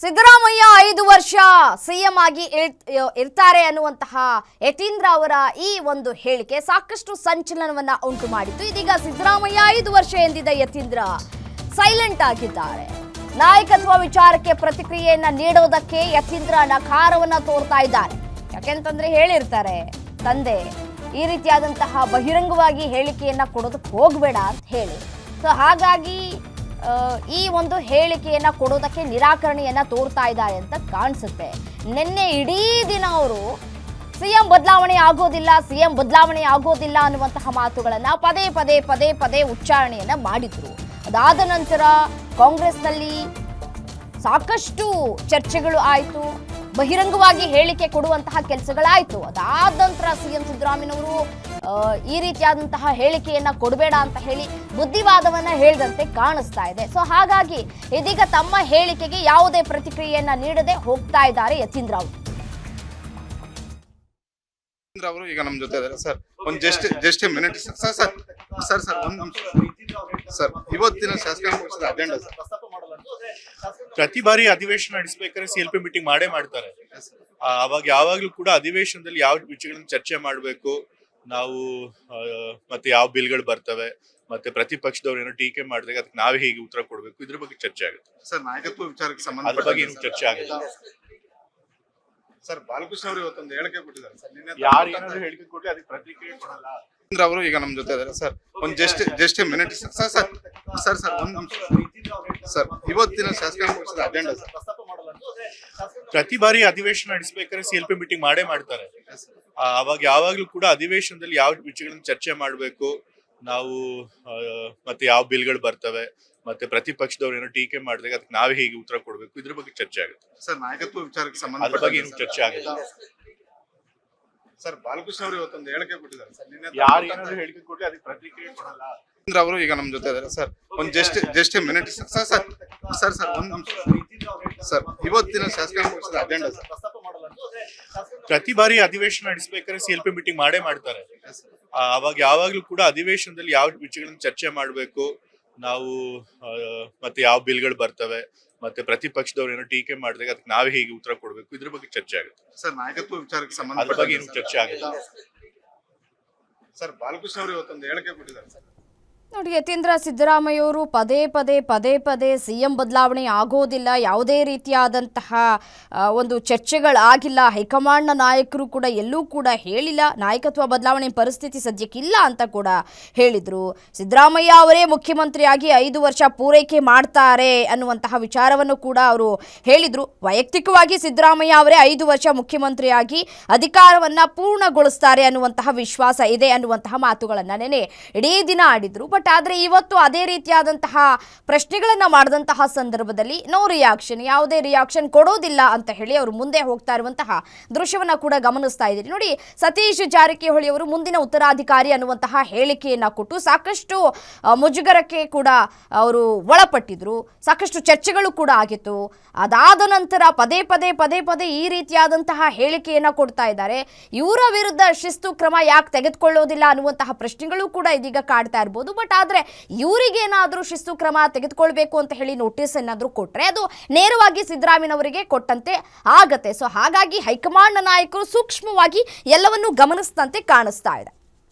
ಸಿದ್ದರಾಮಯ್ಯ ಐದು ವರ್ಷ ಸಿಎಂ ಆಗಿ ಇರ್ತಾರೆ ಅನ್ನುವಂತಹ ಯತೀಂದ್ರ ಅವರ ಈ ಒಂದು ಹೇಳಿಕೆ ಸಾಕಷ್ಟು ಸಂಚಲನವನ್ನ ಉಂಟು ಮಾಡಿತ್ತು. ಇದೀಗ ಸಿದ್ದರಾಮಯ್ಯ ಐದು ವರ್ಷ ಎಂದಿದ್ದ ಯತೀಂದ್ರ. ಸೈಲೆಂಟ್ ಆಗಿದ್ದಾರೆ. ನಾಯಕತ್ವ ವಿಚಾರಕ್ಕೆ ಪ್ರತಿಕ್ರಿಯೆಯನ್ನ ನೀಡೋದಕ್ಕೆ ಯತೀಂದ್ರ ನಕಾರವನ್ನ ತೋರ್ತಾ ಇದ್ದಾರೆ. ಯಾಕೆಂತಂದ್ರೆ ಹೇಳಿರ್ತಾರೆ, ತಂದೆ, ಈ ರೀತಿಯಾದಂತಹ ಬಹಿರಂಗವಾಗಿ ಹೇಳಿಕೆಯನ್ನ ಕೊಡೋದಕ್ಕೆ ಹೋಗಬೇಡ ಅಂತ ಹೇಳಿ. ಸೊ ಹಾಗಾಗಿ ಈ ಒಂದು ಹೇಳಿಕೆಯನ್ನ ಕೊಡೋದಕ್ಕೆ ನಿರಾಕರಣೆಯನ್ನ ತೋರ್ತಾ ಇದ್ದಾರೆ ಅಂತ ಕಾಣಿಸುತ್ತೆ. ನಿನ್ನೆ ಇಡೀ ದಿನ ಅವರು ಸಿಎಂ ಬದಲಾವಣೆ ಆಗೋದಿಲ್ಲ ಸಿಎಂ ಬದಲಾವಣೆ ಆಗೋದಿಲ್ಲ ಅನ್ನುವಂತಹ ಮಾತುಗಳನ್ನ ಪದೇ ಪದೇ ಪದೇ ಪದೇ ಉಚ್ಚಾರಣೆಯನ್ನ ಮಾಡಿದ್ರು. ಅದಾದ ನಂತರ ಕಾಂಗ್ರೆಸ್ನಲ್ಲಿ ಸಾಕಷ್ಟು ಚರ್ಚೆಗಳು ಆಯಿತು ಬಹಿರಂಗವಾಗಿ ಹೇಳಿಕೆ ಕೊಡುವಂತಹ ಕೆಲಸಗಳಾಯಿತು. ಅದಾದ ನಂತರ ಸಿಎಂ ಸಿದ್ದರಾಮಯ್ಯನವರು ಆ, ಈ ರೀತಿಯಾದಂತಹ ಹೇಳಿಕೆಯನ್ನ ಕೊಡಬೇಡ ಅಂತ ಹೇಳಿ ಬುದ್ಧಿವಾದವನ್ನ ಹೇಳಿದಂತೆ ಕಾಣಿಸ್ತಾ ಇದೆ. ಸೊ ಹಾಗಾಗಿ ಇದೀಗ ತಮ್ಮ ಹೇಳಿಕೆಗೆ ಯಾವುದೇ ಪ್ರತಿಕ್ರಿಯೆಯನ್ನ ನೀಡದೆ ಹೋಗ್ತಾ ಇದ್ದಾರೆ ಯತೀಂದ್ರ ಅವರು. ಅವರು ಈಗ ನಮ್ಮ ಜೊತೆ ಇದ್ದಾರೆ. ಸರ್ ಒಂದು just just minute sir sir sir sir ಒಂದು ನಿಮಿಷ. ಸರ್ ಇವತ್ತಿನ ಶಾಸಕಾಂಗ ಪಕ್ಷದ ಅಜೆಂಡಾ ಸರ್ ಪ್ರತಿ ಬಾರಿ ಅಧಿವೇಶನ ನಡೆಸಬೇಕಾದ್ರೆ ಸಿ ಎಲ್ ಪಿ ಮೀಟಿಂಗ್ ಮಾಡೇ ಮಾಡ್ತಾರೆ. ಅವಾಗ ಯಾವಾಗ್ಲೂ ಕೂಡ ಅಧಿವೇಶನದಲ್ಲಿ ಯಾವ ವಿಷಯಗಳನ್ನ ಚರ್ಚೆ ಮಾಡಬೇಕು ನಾವು ಮತ್ತೆ ಯಾವ ಬಿಲ್ಗಳು ಬರ್ತವೆ ಮತ್ತೆ ಪ್ರತಿಪಕ್ಷದವ್ರು ಏನೋ ಟೀಕೆ ಮಾಡಿದಾಗ ಅದಕ್ಕೆ ನಾವೇ ಹೇಗೆ ಉತ್ತರ ಕೊಡ್ಬೇಕು? ಇದ್ರ ಬಗ್ಗೆ ಚರ್ಚೆ ಆಗುತ್ತೆ. ಸರ್ ನಾಯಕತ್ವ ವಿಚಾರಕ್ಕೆ ಅದ್ರ ಬಗ್ಗೆ ಏನು ಚರ್ಚೆ ಆಗುತ್ತೆ ಸರ್ ಬಾಲಕೃಷ್ಣ ಅವರು ಇವತ್ತೊಂದು ಹೇಳಿಕೆ ಕೊಟ್ಟಿದ್ದಾರೆ ಸರ್. ನಿನ್ನೆ ಯಾರು ಏನಾದ್ರು ಹೇಳಿಕೆ ಅದಕ್ಕೆ ಪ್ರತಿಕ್ರಿಯೆ ಕೊಡಲ್ಲ. ಅವರು ಈಗ ನಮ್ ಜೊತೆ ಇದ್ದಾರೆ. ಸರ್ ಒಂದ್ just just minute sir sir sir sir sir ಒಂದ್ ನಿಮಿಷ. ಸರ್ ಇವತ್ತಿನ ಶಾಸಕಾಂಗ ಪಕ್ಷದ ಅಜೆಂಡಾ ಸರ್. ಪ್ರತಿ ಬಾರಿ ಅಧಿವೇಶನ ನಡೆಸಬೇಕಾದ್ರೆ ಸಿ ಎಲ್ ಪಿ ಮೀಟಿಂಗ್ ಮಾಡೇ ಮಾಡ್ತಾರೆ. ಅವಾಗ ಯಾವಾಗ್ಲೂ ಕೂಡ ಅಧಿವೇಶನದಲ್ಲಿ ಯಾವ ವಿಷಯಗಳನ್ನ ಚರ್ಚೆ ಮಾಡಬೇಕು ನಾವು ಮತ್ತೆ ಯಾವ ಬಿಲ್ಗಳು ಬರ್ತವೆ ಮತ್ತೆ ಪ್ರತಿಪಕ್ಷದವ್ರು ಏನೋ ಟೀಕೆ ಮಾಡಿದಾಗ ಅದಕ್ಕೆ ನಾವೇ ಹೇಗೆ ಉತ್ತರ ಕೊಡ್ಬೇಕು ಇದ್ರ ಬಗ್ಗೆ ಚರ್ಚೆ ಆಗುತ್ತೆ. ಸರ್ ನಾಯಕತ್ವ ವಿಚಾರಕ್ಕೆ ಅದ್ರ ಬಗ್ಗೆ ಏನು ಚರ್ಚೆ ಆಗುತ್ತೆ ಸರ್ ಬಾಲಕೃಷ್ಣ ಅವರು ಇವತ್ತೊಂದು ಹೇಳಿಕೆ ಕೊಟ್ಟಿದ್ದಾರೆ ಯಾರು ಏನಾದ್ರು ಹೇಳಿಕೆ ಕೊಟ್ಟರೆ ಅದಕ್ಕೆ ಪ್ರತಿಕ್ರಿಯೆ ಕೊಡಲ್ಲ. ಚಂದ್ರ ಅವರು ಈಗ ನಮ್ ಜೊತೆ ಇದಾರೆ ಸರ್ ಒಂದ್ just just minute sir sir sir sir ಒಂದ್ ನಿಮಿಷ. ಸರ್ ಇವತ್ತಿನ ಶಾಸಕಾಂಗ ಪಕ್ಷದ ಅಜೆಂಡಾ ಸರ್. ಪ್ರತಿ ಬಾರಿ ಅಧಿವೇಶನ ನಡೆಸಬೇಕಾದ್ರೆ ಸಿ ಎಲ್ ಪಿ ಮೀಟಿಂಗ್ ಮಾಡೇ ಮಾಡ್ತಾರೆ. ಅವಾಗ ಯಾವಾಗ್ಲೂ ಕೂಡ ಅಧಿವೇಶನದಲ್ಲಿ ಯಾವ ವಿಷಯಗಳನ್ನ ಚರ್ಚೆ ಮಾಡಬೇಕು ನಾವು ಮತ್ತೆ ಯಾವ ಬಿಲ್ಗಳು ಬರ್ತವೆ ಮತ್ತೆ ಪ್ರತಿಪಕ್ಷದವ್ರು ಏನೋ ಟೀಕೆ ಮಾಡಿದಾಗ ಅದಕ್ಕೆ ನಾವೇ ಹೇಗೆ ಉತ್ತರ ಕೊಡಬೇಕು ಇದ್ರ ಬಗ್ಗೆ ಚರ್ಚೆ ಆಗುತ್ತೆ. ಸರ್ ನಾಯಕತ್ವ ವಿಚಾರಕ್ಕೆ ಅದ್ರ ಸಂಬಂಧ ಬಗ್ಗೆ ಏನು ಚರ್ಚೆ ಆಗುತ್ತೆ ಸರ್ ಬಾಲಕೃಷ್ಣ ಅವರು ಇವತ್ತೊಂದು ಹೇಳಿಕೆ ಕೊಟ್ಟಿದ್ದಾರೆ ಸರ್. ನೋಡಿ, ಯತೀಂದ್ರ ಸಿದ್ದರಾಮಯ್ಯವರು ಪದೇ ಪದೇ ಪದೇ ಪದೇ ಸಿ ಎಂ ಬದಲಾವಣೆ ಆಗೋದಿಲ್ಲ, ಯಾವುದೇ ರೀತಿಯಾದಂತಹ ಒಂದು ಚರ್ಚೆಗಳಾಗಿಲ್ಲ. ಹೈಕಮಾಂಡ್ನ ನಾಯಕರು ಕೂಡ ಎಲ್ಲೂ ಕೂಡ ಹೇಳಿಲ್ಲ, ನಾಯಕತ್ವ ಬದಲಾವಣೆ ಪರಿಸ್ಥಿತಿ ಸದ್ಯಕ್ಕಿಲ್ಲ ಅಂತ ಕೂಡ ಹೇಳಿದರು. ಸಿದ್ದರಾಮಯ್ಯ ಅವರೇ ಮುಖ್ಯಮಂತ್ರಿಯಾಗಿ ಐದು ವರ್ಷ ಪೂರೈಕೆ ಮಾಡ್ತಾರೆ ಅನ್ನುವಂತಹ ವಿಚಾರವನ್ನು ಕೂಡ ಅವರು ಹೇಳಿದರು. ವೈಯಕ್ತಿಕವಾಗಿ ಸಿದ್ದರಾಮಯ್ಯ ಅವರೇ ಐದು ವರ್ಷ ಮುಖ್ಯಮಂತ್ರಿಯಾಗಿ ಅಧಿಕಾರವನ್ನು ಪೂರ್ಣಗೊಳಿಸ್ತಾರೆ ಅನ್ನುವಂತಹ ವಿಶ್ವಾಸ ಇದೆ ಅನ್ನುವಂತಹ ಮಾತುಗಳನ್ನು ನೆನೆ, ಇಡೀ ದಿನ ಆಡಿದ್ರು. ಬಟ್ ಆದರೆ ಇವತ್ತು ಅದೇ ರೀತಿಯಾದಂತಹ ಪ್ರಶ್ನೆಗಳನ್ನು ಮಾಡಿದಂತಹ ಸಂದರ್ಭದಲ್ಲಿ ನೋ ರಿಯಾಕ್ಷನ್ ಯಾವುದೇ ರಿಯಾಕ್ಷನ್ ಕೊಡೋದಿಲ್ಲ ಅಂತ ಹೇಳಿ ಅವರು ಮುಂದೆ ಹೋಗ್ತಾ ಇರುವಂತಹ ದೃಶ್ಯವನ್ನು ಕೂಡ ಗಮನಿಸ್ತಾ ಇದ್ದೀರಿ. ನೋಡಿ, ಸತೀಶ್ ಜಾರಕಿಹೊಳಿ ಅವರು ಮುಂದಿನ ಉತ್ತರಾಧಿಕಾರಿ ಅನ್ನುವಂತಹ ಹೇಳಿಕೆಯನ್ನು ಕೊಟ್ಟು ಸಾಕಷ್ಟು ಮುಜುಗರಕ್ಕೆ ಕೂಡ ಅವರು ಒಳಪಟ್ಟಿದ್ರು. ಸಾಕಷ್ಟು ಚರ್ಚೆಗಳು ಕೂಡ ಆಗಿತ್ತು. ಅದಾದ ನಂತರ ಪದೇ ಪದೇ ಪದೇ ಪದೇ ಈ ರೀತಿಯಾದಂತಹ ಹೇಳಿಕೆಯನ್ನು ಕೊಡ್ತಾ ಇದ್ದಾರೆ. ಇವರ ವಿರುದ್ಧ ಶಿಸ್ತು ಕ್ರಮ ಯಾಕೆ ತೆಗೆದುಕೊಳ್ಳೋದಿಲ್ಲ ಅನ್ನುವಂತಹ ಪ್ರಶ್ನೆಗಳು ಕೂಡ ಇದೀಗ ಕಾಡ್ತಾ ಇರ್ಬೋದು. ಬಟ್ ಆದರೆ ಇವರಿಗೇನಾದರೂ ಶಿಸ್ತು ಕ್ರಮ ತೆಗೆದುಕೊಳ್ಬೇಕು ಅಂತ ಹೇಳಿ ನೋಟಿಸ್ ಏನಾದರೂ ಕೊಟ್ಟರೆ ಅದು ನೇರವಾಗಿ ಸಿದ್ದರಾಮಯ್ಯನವರಿಗೆ ಕೊಟ್ಟಂತೆ ಆಗತ್ತೆ. ಸೊ ಹಾಗಾಗಿ ಹೈಕಮಾಂಡ್ ನಾಯಕರು ಸೂಕ್ಷ್ಮವಾಗಿ ಎಲ್ಲವನ್ನೂ ಗಮನಿಸಿದಂತೆ ಕಾಣಿಸ್ತಾ ಇದೆ.